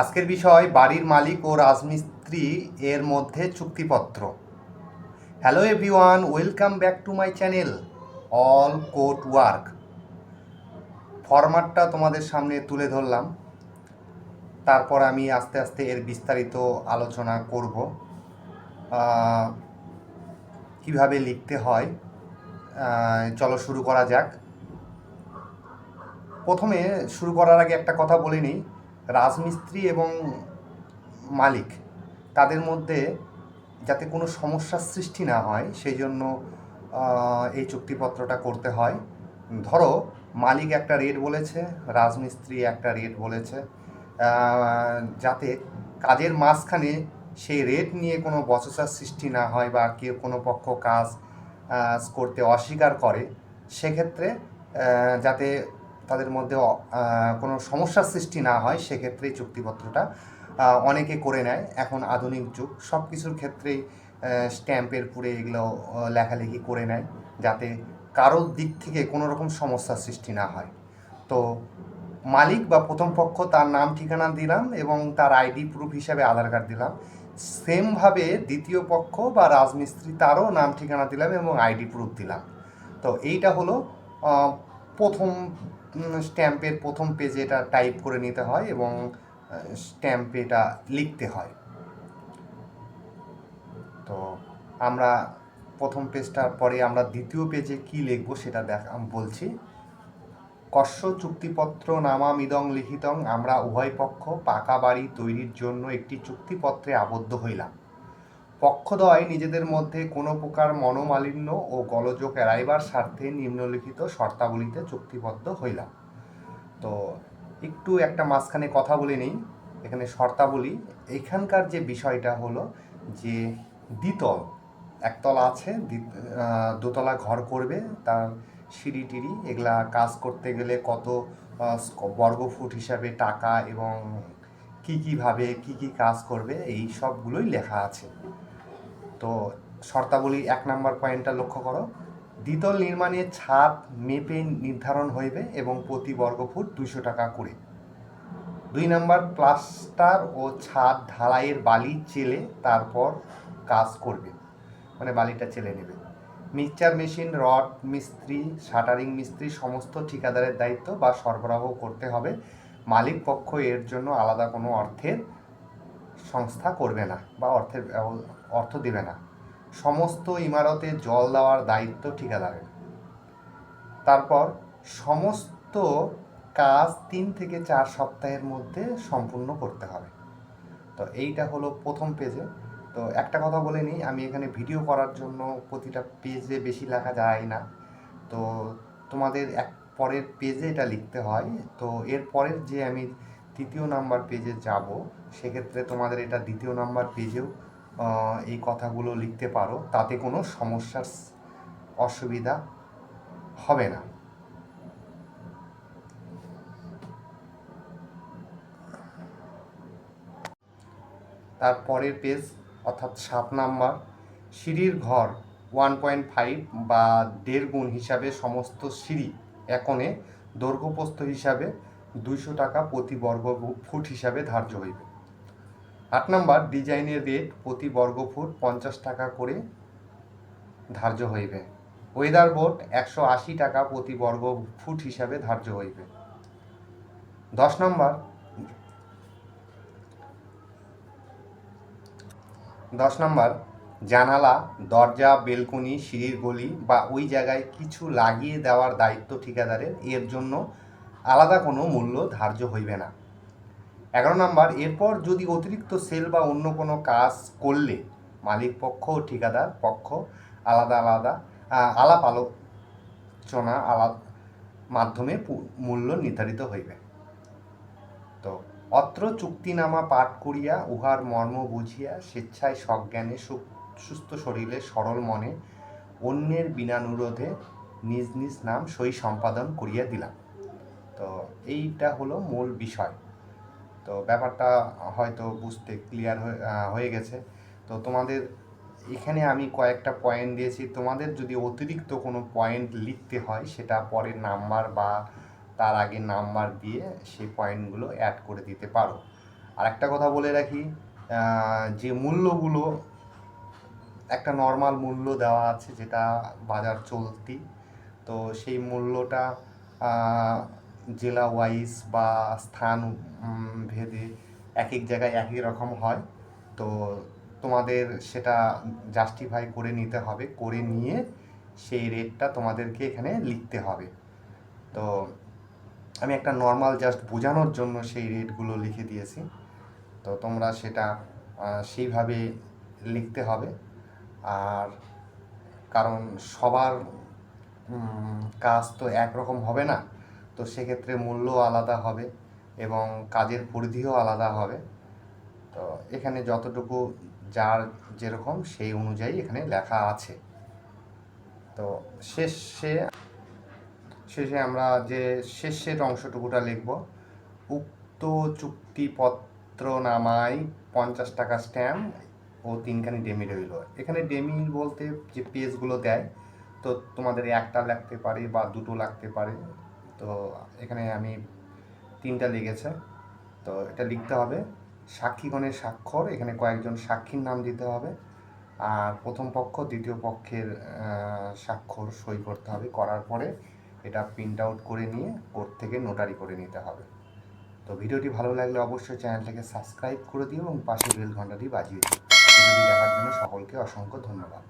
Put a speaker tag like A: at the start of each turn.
A: আজকের বিষয় বাড়ির মালিক ও রাজমিস্ত্রি এর মধ্যে চুক্তিপত্র। Hello everyone welcome back to my channel all court work ফরম্যাটটা তোমাদের সামনে তুলে ধরলাম। তারপর আমি আস্তে আস্তে এর বিস্তারিত আলোচনা করব। কীভাবে লিখতে হয় চলো শুরু করা যাক। প্রথমে শুরু করার আগে একটা কথা বলে নিই। রাজমিস্ত্রি এবং মালিক তাদের মধ্যে যাতে কোনো সমস্যার সৃষ্টি না হয়, সেই জন্য এই চুক্তিপত্রটা করতে হয়। ধরো, মালিক একটা রেট বলেছে, রাজমিস্ত্রি একটা রেট বলেছে যাতে কাজের মাঝখানে সেই রেট নিয়ে কোনো বচসার সৃষ্টি না হয় বা কেউ কোনো পক্ষ কাজ করতে অস্বীকার করে, সেক্ষেত্রে যাতে তাদের মধ্যে কোনো সমস্যার সৃষ্টি না হয় সেক্ষেত্রে চুক্তিপত্রটা অনেকে করে নেয়। এখন আধুনিক যুগ সব কিছুর ক্ষেত্রেই স্ট্যাম্পের পুরে এগুলো লেখালেখি করে নেয়, যাতে কারোর দিক থেকে কোনো রকম সমস্যার সৃষ্টি না হয়। তো মালিক বা প্রথম পক্ষ তার নাম, ঠিকানা দিলাম এবং তার আইডি, প্রুফ হিসাবে আধার কার্ড দিলাম। সেমভাবে দ্বিতীয় পক্ষ বা রাজমিস্ত্রি তারও নাম, ঠিকানা দিলাম এবং আইডি, প্রুফ দিলাম। তো এইটা হলো প্রথম স্ট্যাম্পের প্রথম পেজে এটা টাইপ করে নিতে হয় এবং স্ট্যাম্পে এটা লিখতে হয়। তো আমরা প্রথম পেজটার পরে আমরা দ্বিতীয় পেজে কি লিখব সেটা দেখ বলছি। কস্য চুক্তিপত্র নামামিদং লিখিতং, আমরা উভয় পক্ষ পাকা বাড়ি তৈরির জন্য একটি চুক্তিপত্রে আবদ্ধ হইলাম। পক্ষদ্বয় নিজেদের মধ্যে কোনো প্রকার মনোমালিন্য ও গলযোগ এড়াইবার স্বার্থে নিম্নলিখিত শর্তাবলীতে চুক্তিবদ্ধ হইলাম। তো একটু একটা মাঝখানে কথা বলে নিই, এখানে শর্তাবলী। এখানকার যে বিষয়টা হলো যে দ্বিতল, একতলা আছে দোতলা ঘর করবে, তার সিঁড়ি টিড়ি, এগুলা কাজ করতে গেলে কত বর্গফুট হিসাবে টাকা এবং কি কীভাবে কি কি কাজ করবে, এই সবগুলোই লেখা আছে। তো শর্তাবলী এক নম্বর পয়েন্টটা লক্ষ্য করো। দ্বিতল নির্মাণের ছাদ মেপে নির্ধারণ হইবে এবং প্রতি বর্গফুট দুইশো টাকা করে। দুই নম্বর প্লাস্টার ও ছাদ ঢালাইয়ের বালি চেলে তারপর কাজ করবে। মানে বালিটা চেলে নেবে। মিক্সচার মেশিন, রড মিস্ত্রি, শাটারিং মিস্ত্রি, সমস্ত ঠিকাদারের দায়িত্ব বা সরবরাহ করতে হবে। মালিক পক্ষ এর জন্য আলাদা কোনো অর্থের সংস্থা করবে না বা অর্থের অর্থ দেবে না। সমস্ত ইমারতে জল দেওয়ার দায়িত্ব ঠিকাদারের। তারপর সমস্ত কাজ তিন থেকে চার সপ্তাহের মধ্যে সম্পূর্ণ করতে হবে। তো এইটা হলো প্রথম পেজে তো একটা কথা বলে নিই, আমি এখানে ভিডিও করার জন্য প্রতিটা পেজে বেশি লেখা যায় না। তো তোমাদের এক পরের পেজে এটা লিখতে হয়। তো এর পরের যে আমি তৃতীয় নাম্বার পেজে যাব, সেক্ষেত্রে তোমাদের এটা দ্বিতীয় নাম্বার পেজেও এই কথাগুলো লিখতে পারো। তাতে কোনো সমস্যার অসুবিধা হবে না। তার পরের পেজ অর্থাৎ সাত নাম্বার সিঁড়ির ঘর ওয়ান পয়েন্ট ফাইভ বা দেড় গুণ হিসাবে সমস্ত সিঁড়ি একনে দৈর্ঘ্যপ্রস্থ হিসাবে দুইশো টাকা প্রতি বর্গ ফুট হিসাবে ধার্য হইবে। আট নম্বর, ডিজাইনের রেট প্রতি বর্গ ফুট পঞ্চাশ টাকা করে ধার্য হইবে। ওয়েদার বোর্ড একশো আশি টাকা প্রতি বর্গ ফুট হিসাবে ধার্য হইবে। দশ নম্বর দশ নম্বর জানালা, দরজা, বেলকনি, সিঁড়ির গলি বা ওই জায়গায় কিছু লাগিয়ে দেওয়ার দায়িত্ব ঠিকাদারের, এর জন্য আলাদা কোনো মূল্য ধার্য হইবে না। এগারো নম্বর, এরপর যদি অতিরিক্ত সেল বা অন্য কোনো কাজ করলে মালিক পক্ষ ও ঠিকাদার পক্ষ আলাদা আলাদা আলাপ আলোচনা আলাপ মাধ্যমে মূল্য নির্ধারিত হইবে। তো অত্র চুক্তিনামা পাঠ করিয়া উহার মর্ম বুঝিয়া স্বেচ্ছায় সজ্ঞানে সু- সুস্থ শরীরে, সরল মনে, অন্যের বিনানুরোধে নিজ নিজ নাম সই সম্পাদন করিয়া দিলাম। তো এইটা হলো মূল বিষয়। তো ব্যাপারটা হয়তো বুঝতে ক্লিয়ার হয়ে গেছে। তো তোমাদের এখানে আমি কয়েকটা পয়েন্ট দিয়েছি। তোমাদের যদি অতিরিক্ত কোনো পয়েন্ট লিখতে হয়, সেটা পরের নাম্বার বা তার আগে নাম্বার দিয়ে সেই পয়েন্টগুলো অ্যাড করে দিতে পারো। আর একটা কথা বলে রাখি যে মূল্যগুলো একটা নর্মাল মূল্য দেওয়া আছে যেটা বাজার চলতি। তো সেই মূল্যটা জেলা ওয়াইজ বা স্থান ভেদে এক এক জায়গায় একই রকম হয়। তো তোমাদের সেটা জাস্টিফাই করে নিতে হবে, করে নিয়ে সেই রেটটা তোমাদেরকে এখানে লিখতে হবে। তো আমি একটা নর্মাল জাস্ট বোঝানোর জন্য সেই রেটগুলো লিখে দিয়েছি। তো তোমরা সেটা সেইভাবে লিখতে হবে। আর কারণ সবার কাজ তো একরকম হবে না, তো সেক্ষেত্রে মূল্য আলাদা হবে এবং কাজের পরিধিও আলাদা হবে। তো এখানে যতটুকু যার যেরকম সেই অনুযায়ী এখানে লেখা আছে। তো শেষে শেষে আমরা যে শেষের অংশটুকুটা লিখব, উক্ত চুক্তিপত্র নামায় পঞ্চাশ টাকা স্ট্যাম্প ও তিনখানি ডেমি রইল। এখানে ডেমি বলতে যে পেজগুলো দেয়, তো তোমাদের একটা লাগতে পারে বা দুটো লাগতে পারে। তো এখানে আমি তিনটা লেগেছে তো এটা লিখতে হবে সাক্ষীগণের স্বাক্ষর, এখানে কয়েকজন সাক্ষীর নাম দিতে হবে। আর প্রথম পক্ষ, দ্বিতীয় পক্ষের স্বাক্ষর সই করতে হবে। করার পরে এটা প্রিন্ট আউট করে নিয়ে কোর্ট থেকে নোটারি করে নিতে হবে। তো ভিডিওটি ভালো লাগলে অবশ্যই চ্যানেলটাকে সাবস্ক্রাইব করে দিও এবং পাশে বেল ঘন্টাটি বাজিয়ে দিও। ভিডিওটি জন্য সকলকে অসংখ্য ধন্যবাদ।